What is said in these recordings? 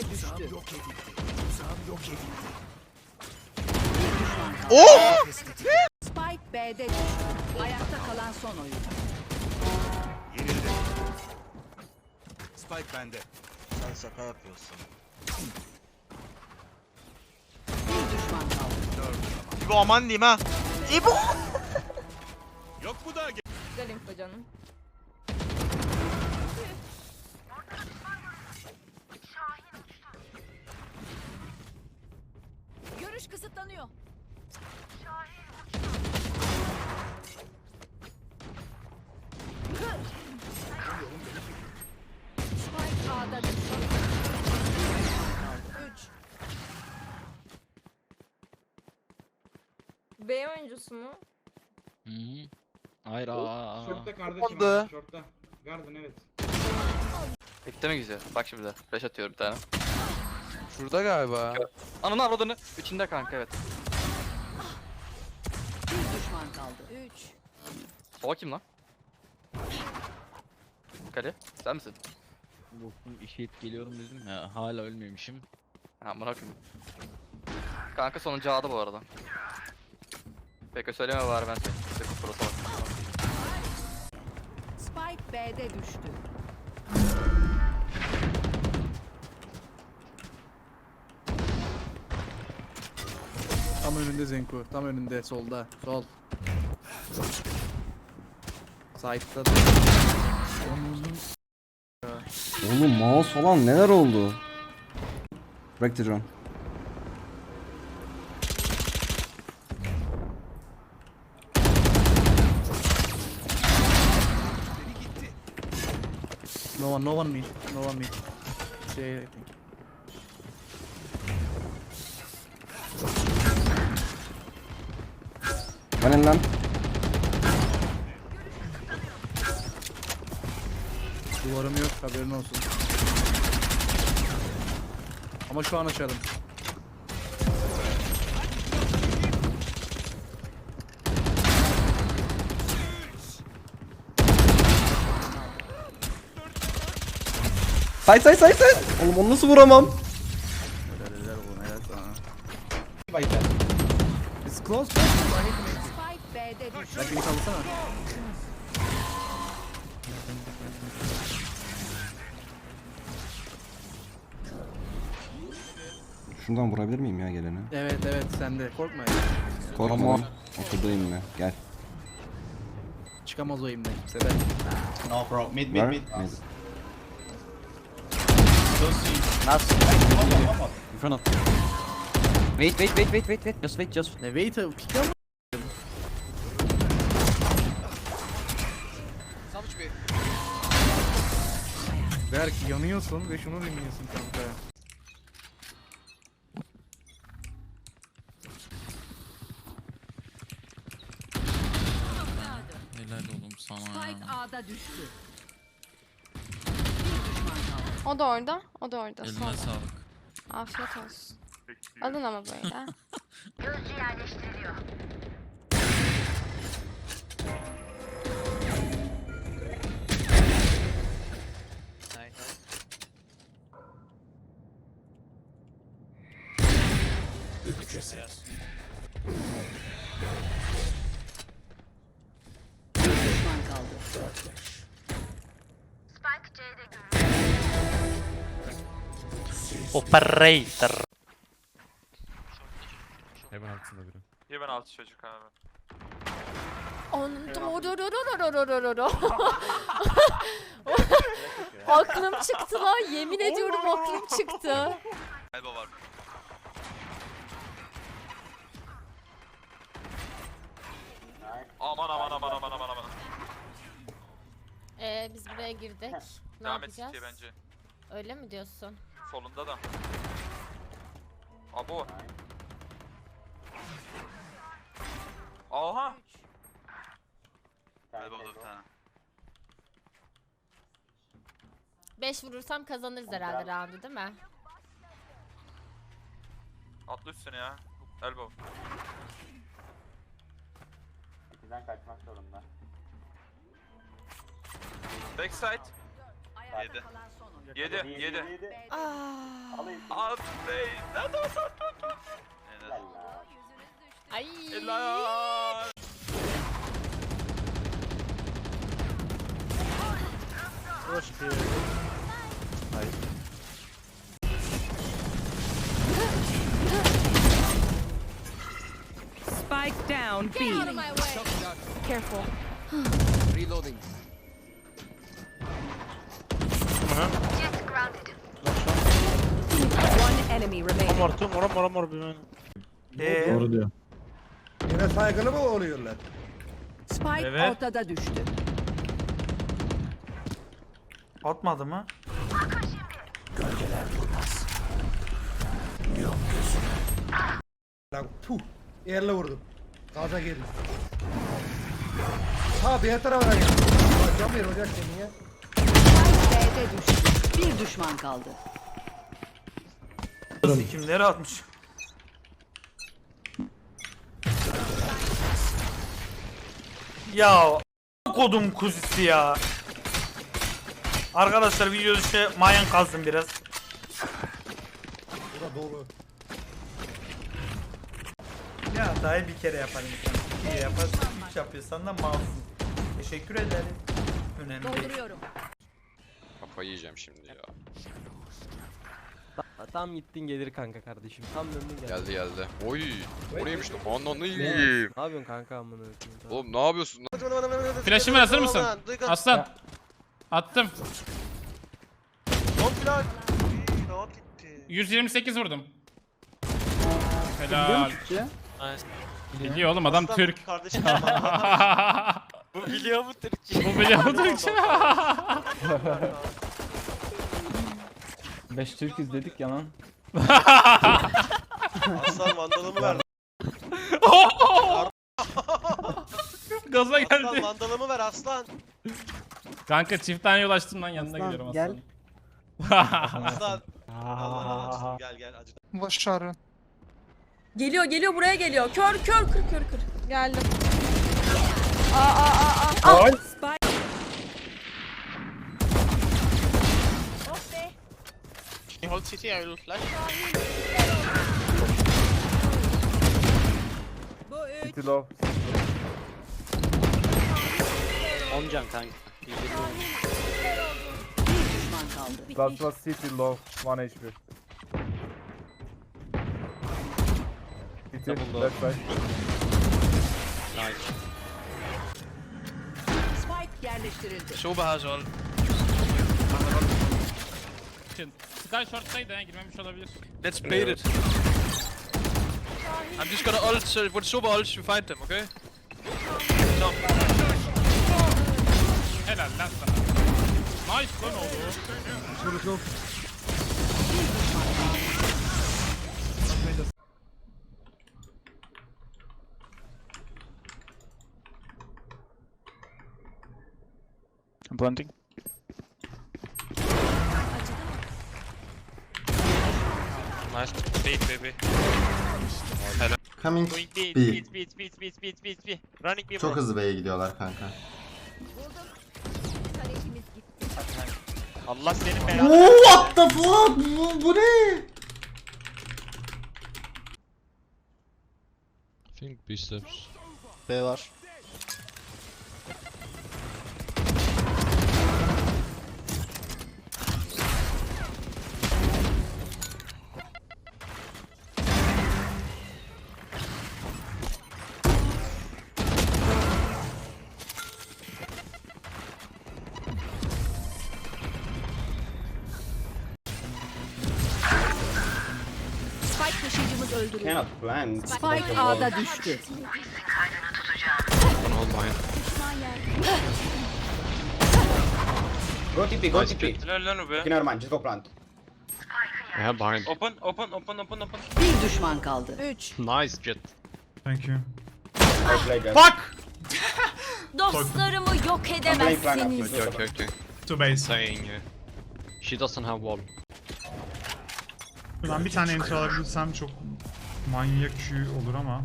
B'de düştü. Yok edildi. Tuzağım yok edildi. Oh! Spike B'de düştü. Ayakta kalan son oyun. Yenildi. Spike bende. Sen şaka yapıyorsun. Bir düşman kaldı. İbo aman diyeyim ha. İbo. Yok mu da Güzel info canım. B oyuncusu mu? Hı hı. Hayır aa. Şortta kardeşim. Oldu. abi, Şortta. Garden evet. Bitti mi güzel? Bak şimdi. Flash atıyorum bir tane. Şurada galiba. Ananı avradını. İçinde kanka evet. Bir düşman kaldı. Üç. Sola kim lan? Kale. Sen misin? Bokun işeyip geliyorum dedim ya. Hala ölmemişim. Ha bırakın. Kanka sonuncu A'da bu arada. Peki söyleme var ben seni. Sıkı prosa bak. Spike B'de düştü. Tam önünde Zenku. Tam önünde solda. Sol. Side'da da. Oğlum mouse falan neler oldu? Break the drone. No one, no one mid. No one mid. Şey, I think. Benim lan. Duvarım yok haberin olsun. Ama şu an açarım. Say say say say. Oğlum onu nasıl vuramam? Helal helal oğlum helal sana. It's close. Belki bir kalsana. Şuradan vurabilir miyim ya geleni? Evet evet sende. Korkma ya. Korkma. Oturdayım ben. Gel. Çıkamaz o elimden. Sever. No bro. Mid mid mid. Mid. Nasıl? In front of. Wait wait wait wait wait wait. Just wait just. Ne wait a pick up. Berk yanıyorsun ve şunu dinliyorsun kanka. Helal oğlum sana. Spike A'da düştü. O da orada. O da orada. Eline Sol. sağlık. Afiyet olsun. Alın ama böyle. Bir Operator. Hemen altında biri. Hemen altı çocuk abi. Aklım çıktı lan. Yemin ediyorum aklım çıktı. Elba var. Aman aman aman aman aman aman. Ee, biz buraya girdik. Ne Devam et yapacağız? City'ye bence. Öyle mi diyorsun? Solunda da. Abo. Aha. Elbow'da bir tane. 5 vurursam kazanırız herhalde roundu değil mi? Atla üstüne ya. Elbow. kaçmak zorunda. Backside. Ayakta kalan son oyun. 7 7. Ay. Spike down Get B. out of my way. Careful. Reloading. One enemy remaining. Doğru diyor. Yine saygılı mı oluyorlar? Spike Evet. ortada düştü. Atmadı mı? Lan puh. Yerle vurdum. Gaza girdim. Ha diğer tarafa gel. Hocam ver hocam seni ya. Spike B'de düştü. Bir düşman kaldı. Kimleri atmış? Ya kodum kuzisi ya. Arkadaşlar video dışı mayan kazdım biraz. Ya daha bir kere yaparım sen. İyi yaparsın. Üç yapıyorsan da malsın. Teşekkür ederim. Önemli değil. Dolduruyorum. Kafayı yiyeceğim şimdi ya. Tam gittin gelir kanka kardeşim. Tam döndün gel. Geldi geldi. Oy. O neymiş lan? Ananı yiyeyim. Ne yapıyorsun kanka amına koyayım? Oğlum ne yapıyorsun lan? Flash'ım var hazır mısın? Aslan. Attım. Son. Rahat gitti. 128 vurdum. Helal. Biliyor oğlum adam Türk. Kardeşim Bu biliyor mu Türkçe? Bu biliyor mu Türkçe? 5 Türk'üz dedik ya lan. Aslan vandalımı ver. Gaza Aslan geldi. vandalımı ver aslan. Kanka çiftten yol açtım lan yanına Aslan, gidiyorum gel. aslan. Aslan. Allah razı olsun. Gel gel acı. Geliyor geliyor buraya geliyor. Kör kör kır kır kır. Geldim. Aa aa aa aa. Spike Hold city I will flash. bu üç. City low. Bir düşman kaldı. That was City low. 1 HP. City left side. Spike yerleştirildi. Sky short'taydı ha eh? girmemiş olabilir. Let's bait it. I'm just gonna ult, so when super ults you find them, okay? Helal lan sana. Nice lan oğlum. Planting. Nice. Bait baby. Coming Going B. B. Beat beat beat beat beat beat. Running B Çok hızlı B'ye gidiyorlar kanka. Allah senin belanı. Oo, what the fuck? Bu, bu ne? Think B steps. B var. Öldürüldü. Spike A'da düştü. Hold mine. Go TP, go TP. pit. Lan o be. Never mind, just go plant. Have behind. Open, open, open, open, open. Bir düşman kaldı. Üç. Nice jet. Thank you. I play guys. Fuck! Dostlarımı yok edemezsiniz. Okay, okay, okay. To base. Saying uh, she doesn't have wall. Ben bir tane enter alabilsem çok manyak şey olur ama.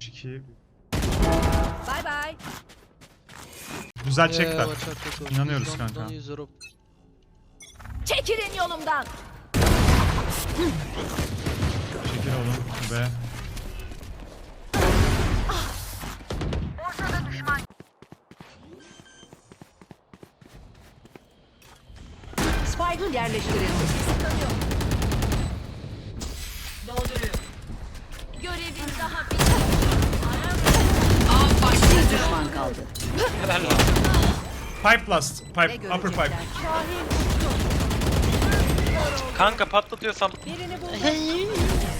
2 Bay bay. Güzel çekler. İnanıyoruz kanka. Çekilin yolumdan. Çekil oğlum be. Spike yerleştirildi. Görevin daha Bir düşman kaldı. Pipe last. Pipe. Upper pipe. Kanka patlatıyorsam birini buldum.